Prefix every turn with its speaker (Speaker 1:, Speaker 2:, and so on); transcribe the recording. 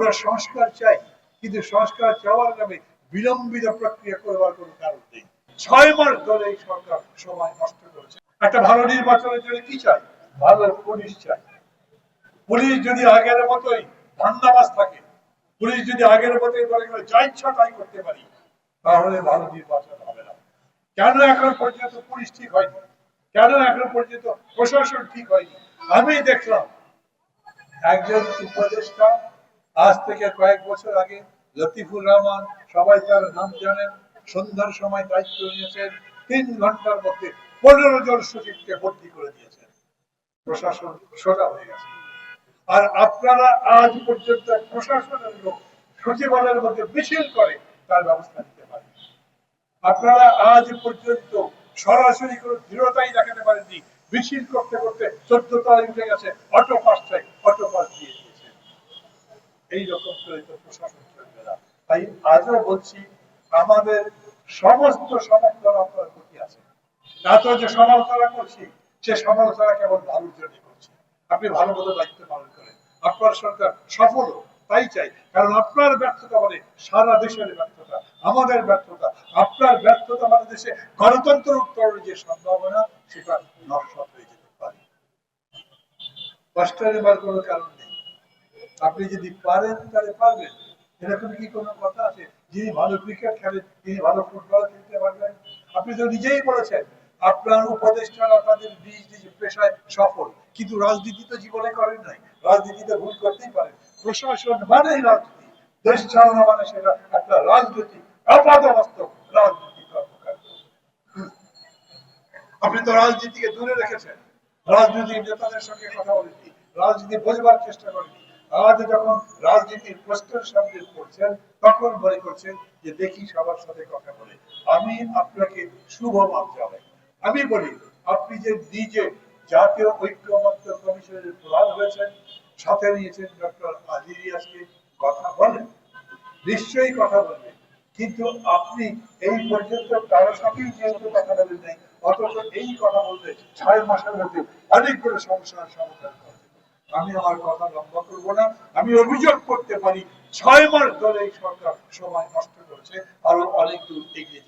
Speaker 1: আমরা সংস্কার চাই, কিন্তু সংস্কার চাওয়ার নামে বিলম্বিত প্রক্রিয়া করবার কোনো কারণ নেই। ছয় মাস ধরে এই সরকার সময় নষ্ট করেছে। একটা ভালো নির্বাচনের জন্য কি চাই? ভালো পুলিশ চাই। পুলিশ যদি আগের মতোই ধান্দাবাজ থাকে, পুলিশ যদি আগের মতোই বলে গেলে যা ইচ্ছা তাই করতে পারি, তাহলে ভালো নির্বাচন হবে না। কেন এখন পর্যন্ত পুলিশ ঠিক হয়নি? কেন এখন পর্যন্ত প্রশাসন ঠিক হয়নি? আমি দেখলাম, একজন উপদেষ্টা আজ থেকে কয়েক বছর আগে লতিফুর রহমান সবাই তার নাম জানেন, সন্ধ্যার সময় দায়িত্ব নিয়েছেন, তিন ঘণ্টার মধ্যে পনেরো জন সচিবকে ভর্তি করে দিয়েছেন। প্রশাসন সোজা হয়ে গেছে। আর আপনারা আজ পর্যন্ত প্রশাসনের লোক সচিবালয়ের মধ্যে মিছিল করে তার ব্যবস্থা নিতে পারেন। আপনারা আজ পর্যন্ত সরাসরি কোনো দৃঢ়তাই দেখাতে পারেননি। মিছিল করতে করতে চোদ্দ তলায় উঠে গেছে, অটো পাস দিয়ে দিয়েছে এই রকম করে তো প্রশাসন চলবে না তাই আজও বলছি, আমাদের সমস্ত সমর্থন আপনার প্রতি আছে তো যে সমালোচনা করছি, সে সমালোচনা কেবল ভালোর জন্য করছি। আপনি ভালো মতো দায়িত্ব পালন করেন। আপনার সরকার সফল তাই চাই। কারণ আপনার ব্যর্থতা মানে সারা দেশের ব্যর্থতা, আমাদের ব্যর্থতা। আপনার ব্যর্থতা মানে দেশে গণতন্ত্র উত্তরণের যে সম্ভাবনা, সেটা নস্বাত হয়ে যেতে পারে। কষ্ট নেবার কোনো কারণ নেই। আপনি যদি পারেন, তাহলে পারবেন। এরকম কি কোনো কথা আছে? যিনি ভালো ক্রিকেট খেলেন, তিনি ভালো ফুটবল খেলতে পারবেন? আপনি তো নিজেই বলেছেন, আপনার উপদেষ্টারা তাদের নিজ পেশায় সফল। কিন্তু রাজনীতি তো জীবনে করেন নাই। রাজনীতিতে ভুল করতেই পারেন। প্রশাসন মানেই রাজনীতি। দেশ চালানো মানে সেটা একটা রাজনীতি আপাতবাস্তব রাজনীতি আপনি তো রাজনীতিকে দূরে রেখেছেন। রাজনৈতিক নেতাদের সঙ্গে কথা বলেনি রাজনীতি বোঝবার চেষ্টা করেনি আজ যখন রাজনীতির প্রশ্নের সামনে পড়ছেন, তখন মনে করছেন যে দেখি সবার সাথে কথা বলে। আমি আপনাকে শুভ মান জানাই। আমি বলি, আপনি যে নিজে জাতীয় ঐক্যমত্য কমিশনের প্রধান হয়েছেন, সাথে নিয়েছেন ডক্টর আজিরিয়াসকে কথা বলেন। নিশ্চয়ই কথা বলবেন। কিন্তু আপনি এই পর্যন্ত কারোর সঙ্গেই যেহেতু কথা বলেন নাই, অথচ এই কথা বলতে ছয় মাসের মধ্যে অনেকগুলো সমস্যার সমাধান আমি আমার কথা লম্বা করব না। আমি অভিযোগ করতে পারি, ছয় মাস ধরে এই সরকার সময় নষ্ট করেছে, আরও অনেক দূর এগিয়ে